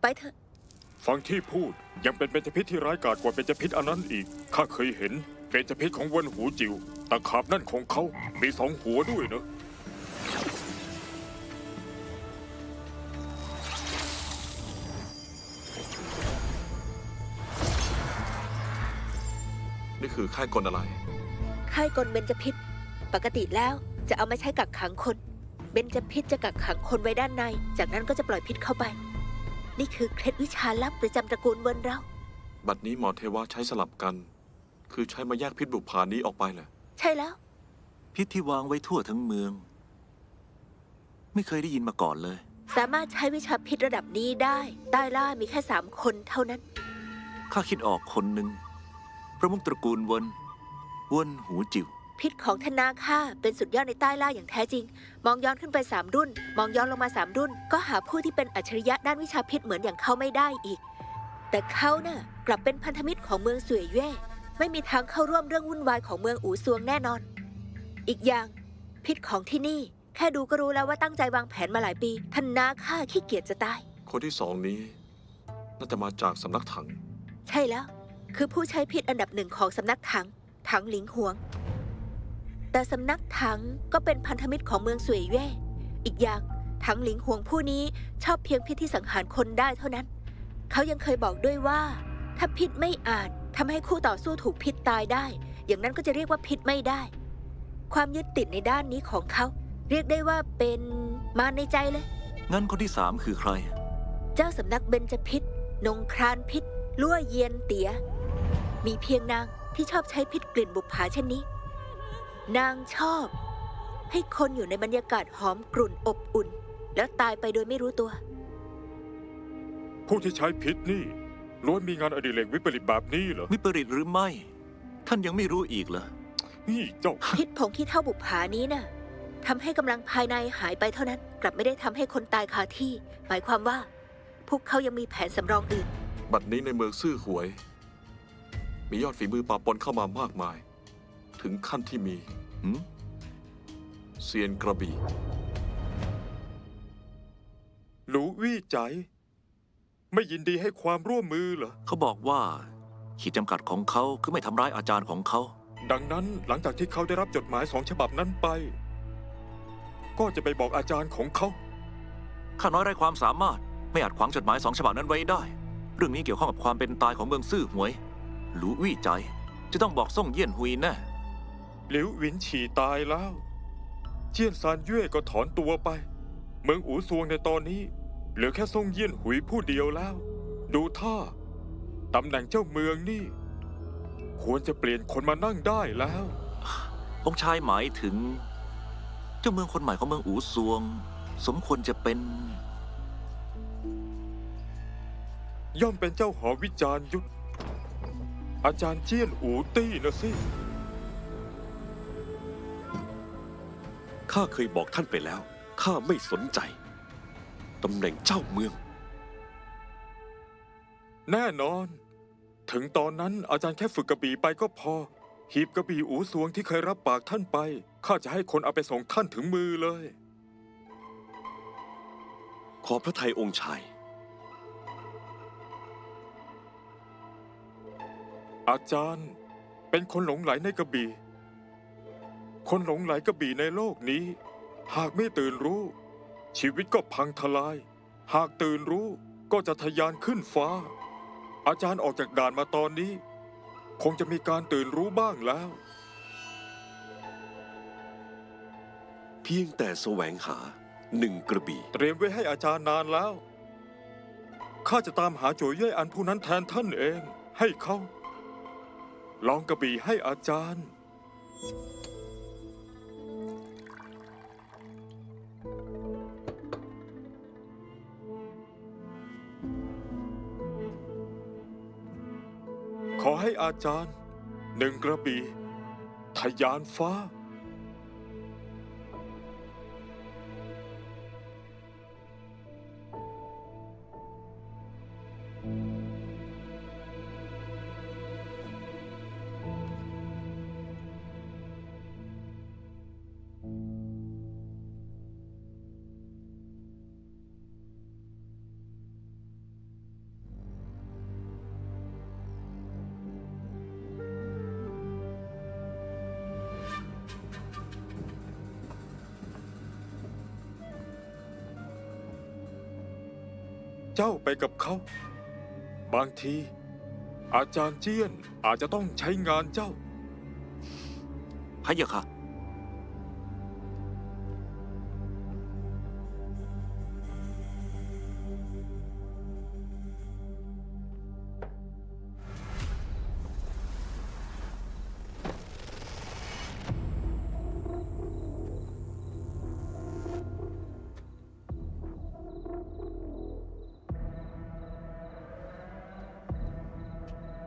ไปเถอะ ฟังที่พูดยังเป็นเบญจพิษที่ร้ายกาจกว่าเบญจพิษอันนั้นอีก ข้าเคยเห็นเบญจพิษของเวนหูจิวตะขาบนั่นของเขา มีสองหัวด้วยเนอะนี่คือค่ายกลอะไร ค่ายกลเบญจพิษ ปกติแล้วจะเอามาใช้กักขังคน เบญจพิษจะกักขังคนไว้ด้านใน จากนั้นก็จะปล่อยพิษเข้าไป นี่คือเคล็ดวิชาลับประจำตระกูลเวิร์นเรา บัดนี้หมอเทวะใช้สลับกัน คือใช้มาแยกพิษบุพานี้ออกไปเหรอใช่แล้ว พิษที่วางไว้ทั่วทั้งเมือง ไม่เคยได้ยินมาก่อนเลย สามารถใช้วิชาพิษระดับนี้ได้ใต้ล่ามีแค่สามคนเท่านั้น ข้าคิดออกคนหนึ่งประมุขตระกูลเวนเวนหูจิว พิษของธนาค่าเป็นสุดยอดในใต้ล่าอย่างแท้จริง มองย้อนขึ้นไปสามรุ่น มองย้อนลงมาสามรุ่น ก็หาผู้ที่เป็นอัจฉริยะด้านวิชาพิษเหมือนอย่างเขาไม่ได้อีก แต่เขาน่ะกลับเป็นพันธมิตรของเมืองสวยเย่ไม่มีทางเข้าร่วมเรื่องวุ่นวายของเมืองอูซวงแน่นอน อีกอย่าง พิษของที่นี่ แค่ดูก็รู้แล้วว่าตั้งใจวางแผนมาหลายปีท่านนาค่าขี้เกียจจะตาย คนที่สองนี้ น่าจะมาจากสำนักถัง ใช่แล้ว คือผู้ใช้พิษอันดับหนึ่งของสำนักถังถังหลิงหวง แต่สำนักถังก็เป็นพันธมิตรของเมืองสวยเย่อีกอย่างถังหลิงหวงผู้นี้ชอบเพียงพิษที่สังหารคนได้เท่านั้น เขายังเคยบอกด้วยว่า ถ้าพิษไม่อาจทำให้คู่ต่อสู้ถูกพิษตายได้ อย่างนั้นก็จะเรียกว่าพิษไม่ได้ ความยึดติดในด้านนี้ของเขา เรียกได้ว่าเป็นมารในใจเลย งั้นคนที่สามคือใคร เจ้าสำนักเบญจพิษนงครานพิษลั่วเยียนเตีย มีเพียงนางที่ชอบใช้พิษกลิ่นบุปผาเช่นนี้ นางชอบ ให้คนอยู่ในบรรยากาศหอมกลุ่นอบอุ่น แล้วตายไปโดยไม่รู้ตัว ผู้ที่ใช้พิษนี่ล้วนมีงานอดิเรกวิปริตแบบนี้เหรอ วิปริตหรือไม่ ท่านยังไม่รู้อีกเหรอ นี่เจ้า พิษผงขี้เท่าบุปผานี้น่ะทำให้กำลังภายในหายไปเท่านั้น กลับไม่ได้ทำให้คนตายคาที่ หมายความว่า พวกเขายังมีแผนสำรองอื่น บัดนี้ในเมืองซื่อหวย มียอดฝีมือปาปนเข้ามามากมาย ถึงขั้นที่มีหืมเซียนกระบี่หลูวี่ใจ ไม่ยินดีให้ความร่วมมือเหรอ เขาบอกว่า ขีดจำกัดของเขาคือไม่ทำร้ายอาจารย์ของเขา ดังนั้นหลังจากที่เขาได้รับจดหมายสองฉบับนั้นไป ก็จะไปบอกอาจารย์ของเขา ข้าน้อยไร้ความสามารถ ไม่อาจขวางจดหมายสองฉบับนั้นไว้ได้ เรื่องนี้เกี่ยวข้องกับความเป็นตายของเมืองซื่อหวย หลูวี่ใจ จะต้องบอกส่งเยี่ยนหุยแน่ หลิวหวินฉี่ตายแล้ว เจียนซานเย่ก็ถอนตัวไป เมืองอูซวงในตอนนี้ เหลือแค่ซ่งเยี่ยนหุยผู้เดียวแล้ว ดูท่าตำแหน่งเจ้าเมืองนี่ ควรจะเปลี่ยนคนมานั่งได้แล้ว องค์ชายหมายถึง เจ้าเมืองคนใหม่ของเมืองอูซวง สมควรจะเป็น ย่อมเป็นเจ้าหอวิจารณ์ยุทธอาจารย์เจี้ยนอูตี้นะสิ ข้าเคยบอกท่านไปแล้ว ข้าไม่สนใจ ตำแหน่งเจ้าเมือง แน่นอน ถึงตอนนั้นอาจารย์แค่ฝึกกระบี่ไปก็พอ หีบกระบี่อูสวงที่เคยรับปากท่านไป ข้าจะให้คนเอาไปส่งท่านถึงมือเลย ขอพระไทยองค์ชาย อาจารย์ เป็นคนหลงไหลในกระบี่ คนหลงไหลกระบี่ในโลกนี้ หากไม่ตื่นรู้ ชีวิตก็พังทลาย หากตื่นรู้ก็จะทะยานขึ้นฟ้า อาจารย์ออกจากด่านมาตอนนี้ คงจะมีการตื่นรู้บ้างแล้ว เพียงแต่แสวงหาหนึ่งกระบี่ เตรียมไว้ให้อาจารย์นานแล้วข้าจะตามหาโจยเย่อันผู้นั้นแทนท่านเอง ให้เขา ลองกระบี่ให้อาจารย์ อให้อาจารย์หนึ่งกระบี่ทะยานฟ้า เจ้าไปกับเขา บางที อาจารย์เจี้ยนอาจจะต้องใช้งานเจ้า พะยะค่ะ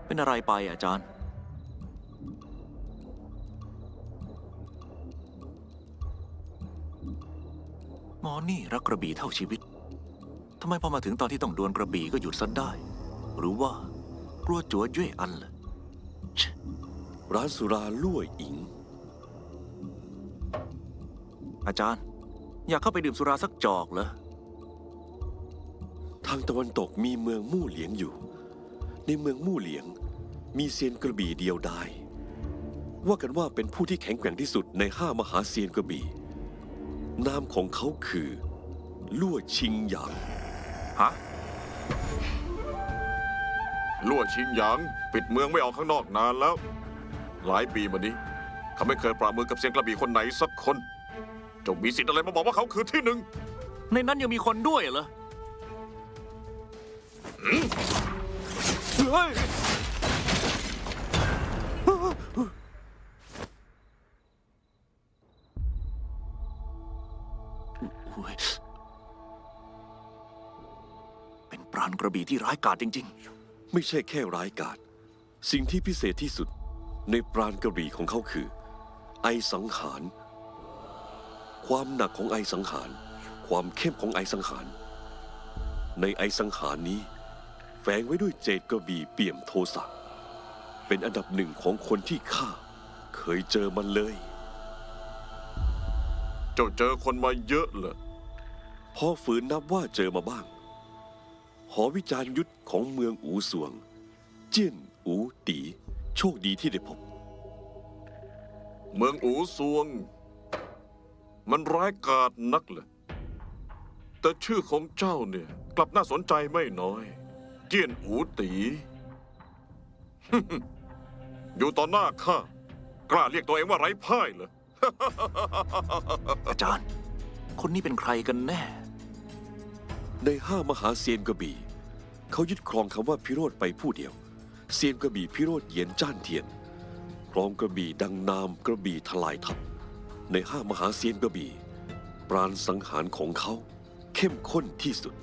เป็นอะไรไปอาจารย์ หมอนี่รักกระบี่เท่าชีวิตทำไมพอมาถึงตอนที่ต้องดวลกระบี่ก็หยุดซะได้ หรือว่ากลัวจัวเย่ยอันล่ะร้านสุราลั่วอิง อาจารย์ อยากเข้าไปดื่มสุราสักจอกเหรอ ทางตะวันตกมีเมืองมู่เหลียงอยู่ ในเมืองมู่เหลียง มีเซียนกระบี่เดียวดายว่ากันว่าเป็นผู้ที่แข็งแกร่งที่สุดในห้ามหาเซียนกระบี่ นามของเขาคือ ลั่วชิงหยาง ฮะลั่วชิงหยาง ปิดเมืองไม่ออกข้างนอกนานแล้ว หลายปีมานี้ เขาไม่เคยปราบมือกับเซียนกระบี่คนไหนสักคนเจงมีสิทธิ์อะไรมาบอกว่าเขาคือที่หนึ่งในนั้นยังมีคนด้วยเหรอ เฮ้ย กระบี่ที่ร้ายกาจจริง ไม่ใช่แค่ร้ายกาจสิ่งที่พิเศษที่สุดในปราณกระบี่ของเขาคือ ไอสังหาร ความหนักของไอสังหาร ความเข้มของไอสังหาร ในไอสังหารนี้ แฝงไว้ด้วยเจดกระบี่เปี่ยมโทสะเป็นอันดับหนึ่งของคนที่ข้าเคยเจอมันเลย เจ้าเจอคนมาเยอะเลยพอฝืนนับว่าเจอมาบ้าง หอวิจารณ์ยุทธของเมืองอูสวง เจี้ยนอูตี โชคดีที่ได้พบ เมืองอูซวง มันร้ายกาจนักเลยแต่ชื่อของเจ้าเนี่ย กลับน่าสนใจไม่น้อยเกี้ยนอูตี อยู่ต่อหน้าข้ากล้าเรียกตัวเองว่าไร้พ่ายเหรอๆอาจารย์ คนนี้เป็นใครกันแน่ ในห้ามหาเซียนกระบี่ เขายึดครองคำว่าพิโรธไปผู้เดียว เซียนกระบี่พิโรธเหยียนจ้านเทียน ครองกระบี่ดังนามกระบี่ทลายทัพ ในห้ามหาเซียนกระบี่ ปราณสังหารของเขาเข้มข้นที่สุด